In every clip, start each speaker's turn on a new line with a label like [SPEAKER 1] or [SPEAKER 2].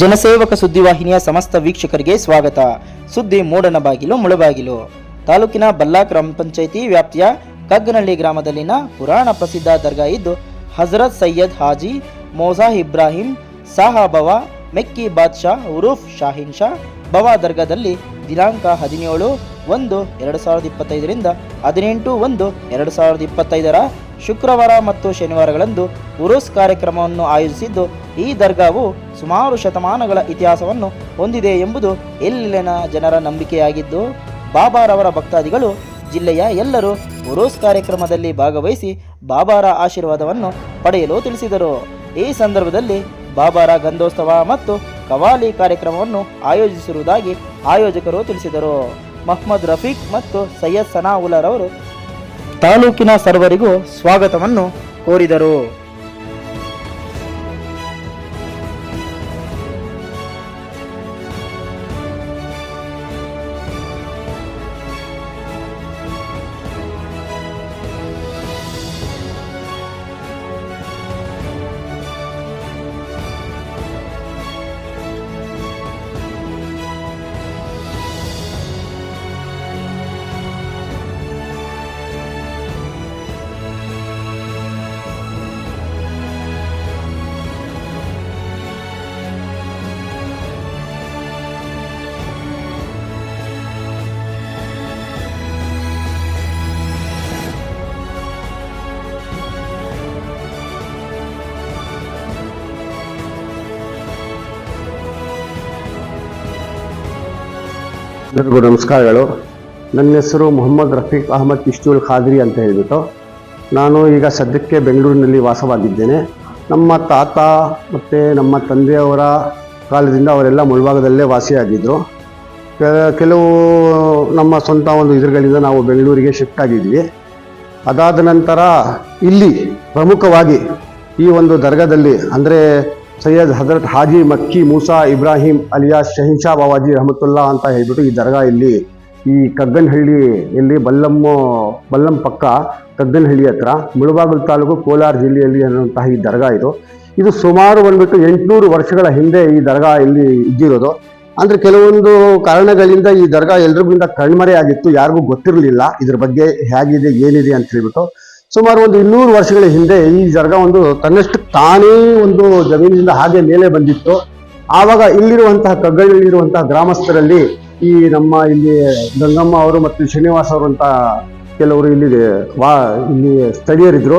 [SPEAKER 1] ಜನಸೇವಕ ಸುದ್ದಿವಾಹಿನಿಯ ಸಮಸ್ತ ವೀಕ್ಷಕರಿಗೆ ಸ್ವಾಗತ. ಸುದ್ದಿ ಮೂಡನ ಬಾಗಿಲು, ಮುಳಬಾಗಿಲು. ತಾಲೂಕಿನ ಬಲ್ಲಾ ಗ್ರಾಮ ಪಂಚಾಯಿತಿ ವ್ಯಾಪ್ತಿಯ ಕಗ್ಗನಹಳ್ಳಿ ಗ್ರಾಮದಲ್ಲಿನ ಪುರಾಣ ಪ್ರಸಿದ್ಧ ದರ್ಗಾ ಇದ್ದು, ಹಜರತ್ ಸೈಯದ್ ಹಾಜಿ ಮೋಜಾ ಇಬ್ರಾಹಿಂ ಸಾಹಾಬವ ಮೆಕ್ಕಿ ಬಾದ್ಶಾ, ಉರೂಫ್ ಶಾಹಿನ್ ಶಾ, ಬವಾ ದರ್ಗಾದಲ್ಲಿ ದಿನಾಂಕ ಹದಿನೇಳು ಒಂದು ಎರಡು ಸಾವಿರದ ಇಪ್ಪತ್ತೈದರಿಂದ ಹದಿನೆಂಟು ಒಂದು ಎರಡು ಸಾವಿರದ ಇಪ್ಪತ್ತೈದರ ಶುಕ್ರವಾರ ಮತ್ತು ಶನಿವಾರಗಳಂದು ಉರುಸ್ ಕಾರ್ಯಕ್ರಮವನ್ನು ಆಯೋಜಿಸಿದ್ದು, ಈ ದರ್ಗಾವು ಸುಮಾರು ಶತಮಾನಗಳ ಇತಿಹಾಸವನ್ನು ಹೊಂದಿದೆ ಎಂಬುದು ಇಲ್ಲಿನ ಜನರ ನಂಬಿಕೆಯಾಗಿದ್ದು ಬಾಬಾರವರ ಭಕ್ತಾದಿಗಳು ಜಿಲ್ಲೆಯ ಎಲ್ಲರೂ ಉರುಸ್ ಕಾರ್ಯಕ್ರಮದಲ್ಲಿ ಭಾಗವಹಿಸಿ ಬಾಬಾರ ಆಶೀರ್ವಾದವನ್ನು ಪಡೆಯಲು ತಿಳಿಸಿದರು. ಈ ಸಂದರ್ಭದಲ್ಲಿ ಬಾಬಾರ ಗಂಧೋತ್ಸವ ಮತ್ತು ಕವಾಲಿ ಕಾರ್ಯಕ್ರಮವನ್ನು ಆಯೋಜಿಸಿರುವುದಾಗಿ ಆಯೋಜಕರು ತಿಳಿಸಿದರು. ಮಹಮ್ಮದ್ ರಫೀಕ್ ಮತ್ತು ಸೈಯದ್ ಸನಾವುಲ್ಲರವರು ತಾಲೂಕಿನ ಸರ್ವರಿಗೂ ಸ್ವಾಗತವನ್ನು ಕೋರಿದರು.
[SPEAKER 2] ಎಲ್ಲರಿಗೂ ನಮಸ್ಕಾರಗಳು. ನನ್ನ ಹೆಸರು ಮೊಹಮ್ಮದ್ ರಫೀಕ್ ಅಹಮದ್ ಕಿಶ್ತೂಲ್ ಖಾದ್ರಿ ಅಂತ ಹೇಳಿಬಿಟ್ಟು ನಾನು ಈಗ ಸದ್ಯಕ್ಕೆ ಬೆಂಗಳೂರಿನಲ್ಲಿ ವಾಸವಾಗಿದ್ದೇನೆ. ನಮ್ಮ ತಾತ ಮತ್ತು ನಮ್ಮ ತಂದೆಯವರ ಕಾಲದಿಂದ ಅವರೆಲ್ಲ ಮುಳುಭಾಗದಲ್ಲೇ ವಾಸಿಯಾಗಿದ್ದರು ಕೆಲವು ನಮ್ಮ ಸ್ವಂತ ಒಂದು ಇದರುಗಳಿಂದ ನಾವು ಬೆಂಗಳೂರಿಗೆ ಶಿಫ್ಟ್ ಆಗಿದ್ವಿ. ಅದಾದ ನಂತರ ಇಲ್ಲಿ ಪ್ರಮುಖವಾಗಿ ಈ ಒಂದು ದರ್ಗಾದಲ್ಲಿ, ಅಂದರೆ ಸೈಯದ್ ಹಜರತ್ ಹಾಜಿ ಮಕ್ಕಿ ಮೂಸಾ ಇಬ್ರಾಹಿಂ ಅಲಿಯಾ ಶಹಿನ್ಶಾ ಬಾವಾಜಿ ರಹಮತುಲ್ಲಾ ಅಂತ ಹೇಳ್ಬಿಟ್ಟು ಈ ದರ್ಗಾ ಇಲ್ಲಿ ಈ ಕಗ್ಗನಹಳ್ಳಿ ಇಲ್ಲಿ ಬಲ್ಲಮ್ಮ, ಬಲ್ಲಂ ಪಕ್ಕ ಕಗ್ಗನಹಳ್ಳಿ ಹತ್ರ ಮುಳುಬಾಗಲ್ ತಾಲೂಕು ಕೋಲಾರ ಜಿಲ್ಲೆಯಲ್ಲಿ ಅನ್ನುವಂತಹ ಈ ದರ್ಗಾ ಇದು. ಇದು ಸುಮಾರು ಬಂದ್ಬಿಟ್ಟು ಎಂಟುನೂರು ವರ್ಷಗಳ ಹಿಂದೆ ಈ ದರ್ಗಾ ಇಲ್ಲಿ ಇದ್ದಿರೋದು. ಅಂದರೆ ಕೆಲವೊಂದು ಕಾರಣಗಳಿಂದ ಈ ದರ್ಗಾ ಎಲ್ರಿಗಿಂತ ಕಣ್ಮರೆಯಾಗಿತ್ತು, ಯಾರಿಗೂ ಗೊತ್ತಿರಲಿಲ್ಲ ಇದ್ರ ಬಗ್ಗೆ ಹೇಗಿದೆ, ಏನಿದೆ ಅಂತ ಹೇಳ್ಬಿಟ್ಟು ಸುಮಾರು ಒಂದು ಇನ್ನೂರು ವರ್ಷಗಳ ಹಿಂದೆ ಈ ಜರ್ಗ ಒಂದು ತನ್ನಷ್ಟು ತಾನೇ ಒಂದು ಜಮೀನಿನಿಂದ ಹಾಗೆ ಮೇಲೆ ಬಂದಿತ್ತು. ಆವಾಗ ಇಲ್ಲಿರುವಂತಹ ಕಗ್ಗಳಲ್ಲಿರುವಂತಹ ಗ್ರಾಮಸ್ಥರಲ್ಲಿ ಈ ನಮ್ಮ ಇಲ್ಲಿ ಗಂಗಮ್ಮ ಅವರು ಮತ್ತು ಶ್ರೀನಿವಾಸ್ ಅವರು ಅಂತ ಕೆಲವರು ಇಲ್ಲಿ ವಾ ಇಲ್ಲಿ ಸ್ಥಳೀಯರಿದ್ರು.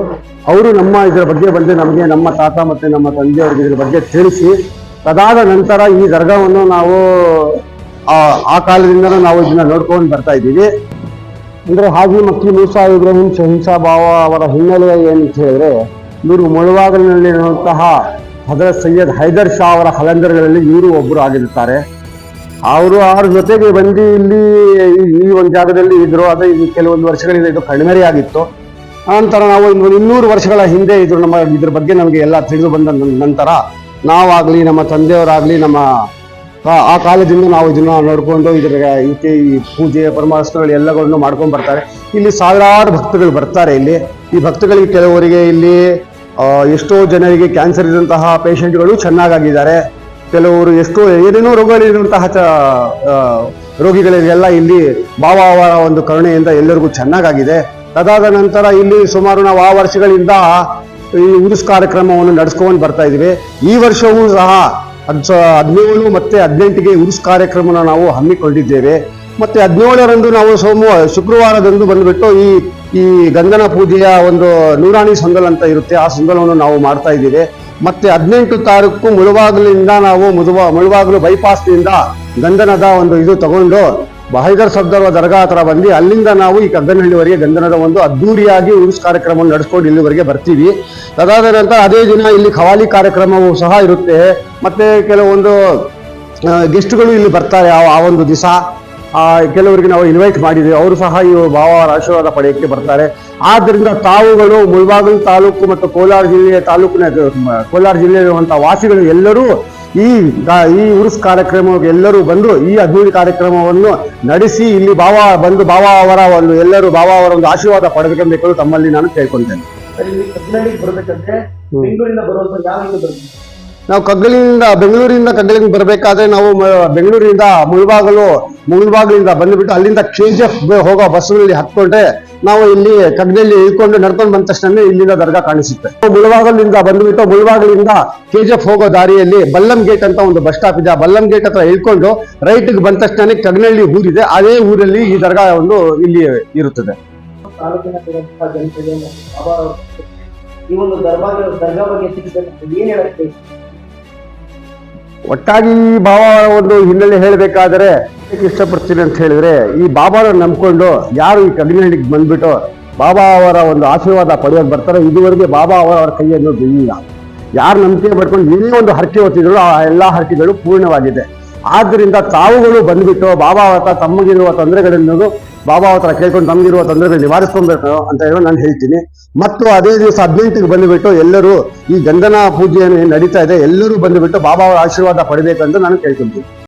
[SPEAKER 2] ಅವರು ನಮ್ಮ ಇದರ ಬಗ್ಗೆ ಬಂದು ನಮಗೆ ನಮ್ಮ ತಾತ ಮತ್ತು ನಮ್ಮ ತಂದೆಯವರಿಗೆ ಇದರ ಬಗ್ಗೆ ತಿಳಿಸಿ, ಅದಾದ ನಂತರ ಈ ದರ್ಗಾವನ್ನು ನಾವು ಆ ಕಾಲದಿಂದಲೂ ನಾವು ಇದನ್ನ ನೋಡ್ಕೊಂಡು ಬರ್ತಾ ಇದ್ದೀವಿ. ಅಂದ್ರೆ ಹಾಜಿ ಮಕ್ಕಿ ಮೂಸಾ ಇಬ್ರಾಹಿಂ ಶಹಿಂಸಾ ಭಾವ ಅವರ ಹಿನ್ನೆಲೆ ಏನಂತ ಹೇಳಿದ್ರೆ, ಇವರು ಮುಳುವಾಗಲಿನಲ್ಲಿರುವಂತಹ ಹಜರತ್ ಸೈಯದ್ ಹೈದರ್ ಶಾ ಅವರ ಹಲಂದರ್ಗಳಲ್ಲಿ ಇವರು ಒಬ್ಬರು ಆಗಿರುತ್ತಾರೆ. ಅವರು ಅವ್ರ ಜೊತೆಗೆ ಬಂದು ಇಲ್ಲಿ ಈ- ಒಂದು ಜಾಗದಲ್ಲಿ ಇದ್ರು. ಅದೇ ಕೆಲವೊಂದು ವರ್ಷಗಳಿಂದ ಇದು ಕಣ್ಮರೆಯಾಗಿತ್ತು ನಂತರ ನಾವು ಇನ್ನು ಇನ್ನೂರು ವರ್ಷಗಳ ಹಿಂದೆ ಇದ್ರು. ನಮ್ಮ ಇದ್ರ ಬಗ್ಗೆ ನಮಗೆ ಎಲ್ಲ ತಿಳಿದು ಬಂದ ನಂತರ ನಾವಾಗಲಿ, ನಮ್ಮ ತಂದೆಯವರಾಗಲಿ, ನಮ್ಮ ಆ- ಕಾಲದಿಂದ ನಾವು ಇದನ್ನ ನೋಡಿಕೊಂಡು ಇದ್ರ ಇಕೆ ಈ ಪೂಜೆ, ಪರಮಾರ್ಶನಗಳು ಎಲ್ಲಗಳನ್ನು ಮಾಡ್ಕೊಂಡು ಬರ್ತಾರೆ. ಇಲ್ಲಿ ಸಾವಿರಾರು ಭಕ್ತಗಳು ಬರ್ತಾರೆ ಇಲ್ಲಿ. ಈ ಭಕ್ತಗಳಿಗೆ ಕೆಲವರಿಗೆ ಇಲ್ಲಿ ಎಷ್ಟೋ ಜನರಿಗೆ ಕ್ಯಾನ್ಸರ್ ಇದ್ದಂತಹ ಪೇಷಂಟ್ಗಳು ಚೆನ್ನಾಗಾಗಿದ್ದಾರೆ. ಕೆಲವರು ಎಷ್ಟೋ ಏನೇನೋ ರೋಗಗಳಿರುವಂತಹ ಚ- ರೋಗಿಗಳಿಗೆಲ್ಲ ಇಲ್ಲಿ ಭಾವ ಅವರ ಒಂದು ಕರುಣೆಯಿಂದ ಎಲ್ಲರಿಗೂ ಚೆನ್ನಾಗಾಗಿದೆ. ಅದಾದ ನಂತರ ಇಲ್ಲಿ ಸುಮಾರು ನಾವು ಆ ವರ್ಷಗಳಿಂದ ಈ ಉರುಸ್ ಕಾರ್ಯಕ್ರಮವನ್ನು ನಡೆಸ್ಕೊಂಡು ಬರ್ತಾ ಇದೀವಿ ಈ ವರ್ಷವೂ ಸಹ ಹದ್ ಹದಿನೇಳು ಮತ್ತು ಹದಿನೆಂಟಿಗೆ ಉರುಸ್ ಕಾರ್ಯಕ್ರಮನ ನಾವು ಹಮ್ಮಿಕೊಂಡಿದ್ದೇವೆ. ಮತ್ತೆ ಹದಿನೇಳರಂದು ನಾವು ಸೋಮವಾರ ಶುಕ್ರವಾರದಂದು ಬಂದ್ಬಿಟ್ಟು ಈ ಈ ಗಂಗನ ಪೂಜೆಯ ಒಂದು ನೂರಾಣಿ ಸಂದಲ್ ಅಂತ ಇರುತ್ತೆ. ಆ ಸಂದಲವನ್ನು ನಾವು ಮಾಡ್ತಾ ಇದ್ದೀವಿ. ಮತ್ತೆ ಹದಿನೆಂಟು ತಾರೀಕು ಮುಳುವಾಗಲಿಂದ ನಾವು ಮುದುವ ಮುಳುವಾಗಲು ಬೈಪಾಸ್ನಿಂದ ಗಂಧನದ ಒಂದು ಇದು ತಗೊಂಡು ಹೈದರ್ ಸರ್ದಾರ್ ದರ್ಗಾ ಹತ್ರ ಬಂದು ಅಲ್ಲಿಂದ ನಾವು ಈ ಕಗ್ಗನಹಳ್ಳಿವರೆಗೆ ಗಂಧನದ ಒಂದು ಅದ್ದೂರಿಯಾಗಿ ಉರುಸ್ ಕಾರ್ಯಕ್ರಮವನ್ನು ನಡೆಸ್ಕೊಂಡು ಇಲ್ಲಿವರೆಗೆ ಬರ್ತೀವಿ. ಅದಾದ ನಂತರ ಅದೇ ದಿನ ಇಲ್ಲಿ ಖವಾಲಿ ಕಾರ್ಯಕ್ರಮವೂ ಸಹ ಇರುತ್ತೆ. ಮತ್ತೆ ಕೆಲವೊಂದು ಗೆಸ್ಟ್ಗಳು ಇಲ್ಲಿ ಬರ್ತಾರೆ ಆ ಒಂದು ದಿವಸ. ಕೆಲವರಿಗೆ ನಾವು ಇನ್ವೈಟ್ ಮಾಡಿದ್ವಿ ಅವರು ಸಹ ಈ ಭಾವರ ಆಶೀರ್ವಾದ ಪಡೆಯಕ್ಕೆ ಬರ್ತಾರೆ. ಆದ್ದರಿಂದ ತಾವುಗಳು ಮುಳಬಾಗಿಲು ತಾಲೂಕು ಮತ್ತು ಕೋಲಾರ ಜಿಲ್ಲೆಯ ತಾಲೂಕಿನ ಕೋಲಾರ ಜಿಲ್ಲೆಯಲ್ಲಿರುವಂಥ ವಾಸಿಗಳು ಎಲ್ಲರೂ ಈ ಈ ಉರುಸ್ ಕಾರ್ಯಕ್ರಮಕ್ಕೆ ಎಲ್ಲರೂ ಬಂದು ಈ ಅಭಿವೃದ್ಧಿ ಕಾರ್ಯಕ್ರಮವನ್ನು ನಡೆಸಿ ಇಲ್ಲಿ ಬಾವ ಬಂದು ಬಾವ ಅವರ ಒಂದು ಎಲ್ಲರೂ ಬಾವ ಅವರ ಒಂದು ಆಶೀರ್ವಾದ ಪಡೆದುಕೊಳ್ಬೇಕು ತಮ್ಮಲ್ಲಿ ನಾನು ಕೇಳ್ಕೊಳ್ತೇನೆ ನಾವು ಕಗ್ಗಲಿಂದ ಬೆಂಗಳೂರಿಂದ ಕಗ್ಗಲಿಗೆ ಬರಬೇಕಾದ್ರೆ ನಾವು ಬೆಂಗಳೂರಿಂದ ಮುಳ್ಬಾಗಲು, ಮುಳ್ಬಾಗಲಿಂದ ಬಂದುಬಿಟ್ಟು ಅಲ್ಲಿಂದ ಕೆ ಜಿ ಎಫ್ ಹೋಗೋ ಬಸ್ನಲ್ಲಿ ಹತ್ಕೊಂಡ್ರೆ ನಾವು ಇಲ್ಲಿ ಕಗ್ಗಲಲ್ಲಿ ಇಳ್ಕೊಂಡು ನಡ್ಕೊಂಡು ಬಂದ ತಕ್ಷಣ ಇಲ್ಲಿಂದ ದರ್ಗಾ ಕಾಣಿಸುತ್ತೆ. ಮುಳ್ಬಾಗಲಿಂದ ಬಂದುಬಿಟ್ಟು ಮುಳ್ಬಾಗಲಿಂದ ಕೆ ಜಿ ಎಫ್ ಹೋಗೋ ದಾರಿಯಲ್ಲಿ ಬಲ್ಲಂ ಗೇಟ್ ಅಂತ ಒಂದು ಬಸ್ ಸ್ಟಾಪ್ ಇದೆ. ಬಲ್ಲಂ ಗೇಟ್ ಹತ್ರ ಇಳ್ಕೊಂಡು ರೈಟ್ಗೆ ಬಂದ ತಕ್ಷಣ ಕಗ್ನಳ್ಳಿ ಊರಿದೆ. ಅದೇ ಊರಲ್ಲಿ ಈ ದರ್ಗಾ ಒಂದು ಇಲ್ಲಿ ಇರುತ್ತದೆ.
[SPEAKER 1] ಈ ಒಂದು ದರ್ಗಾ ಬಗ್ಗೆ ಏನ್ ಹೇಳಕ್ಕೆ
[SPEAKER 2] ಒಟ್ಟಾಗಿ ಈ ಭಾವ ಒಂದು ಹಿನ್ನೆಲೆ ಹೇಳಬೇಕಾದ್ರೆ ಇಷ್ಟಪಡ್ತೀನಿ ಅಂತ ಹೇಳಿದ್ರೆ, ಈ ಬಾಬಾನ ನಂಬಿಕೊಂಡು ಯಾರು ಈ ಕಗ್ನಹಳ್ಳಿಗೆ ಬಂದ್ಬಿಟ್ಟು ಬಾಬಾ ಅವರ ಒಂದು ಆಶೀರ್ವಾದ ಪಡೆಯೋದು ಬರ್ತಾರೆ, ಇದುವರೆಗೆ ಬಾಬಾ ಅವರ ಕೈಯನ್ನು ಬೆಳೆಯಿಲ್ಲ ಯಾರು ನಂಬಿಕೆ ಪಡ್ಕೊಂಡು ಏನೇ ಒಂದು ಹರಕೆ ಹೊತ್ತಿದ್ರು, ಆ ಎಲ್ಲ ಹರಕೆಗಳು ಪೂರ್ಣವಾಗಿದೆ. ಆದ್ದರಿಂದ ತಾವುಗಳು ಬಂದ್ಬಿಟ್ಟು ಬಾಬಾ ಅವರ ತಮ್ಮಗಿರುವ ತೊಂದರೆಗಳನ್ನೋದು ತೊಂದರೆಗಳನ್ನು ಬಾಬಾ ಹತ್ರ ಕೇಳ್ಕೊಂಡು ತಮಗಿರುವ ತೊಂದರೆಗಳು ನಿವಾರಿಸ್ಕೊಬೇಕು ಅಂತ ಹೇಳಿ ನಾನು ಹೇಳ್ತೀನಿ. ಮತ್ತು ಅದೇ ದಿವಸ ಹದಿನೆಂಟಿಗೆ ಬಂದುಬಿಟ್ಟು ಎಲ್ಲರೂ ಈ ಗಂಧನ ಪೂಜೆಯನ್ನು ನಡೀತಾ ಇದೆ. ಎಲ್ಲರೂ ಬಂದುಬಿಟ್ಟು ಬಾಬಾ ಅವರ ಆಶೀರ್ವಾದ ಪಡಬೇಕಂತ ನಾನು ಕೇಳ್ಕೊಂತೀನಿ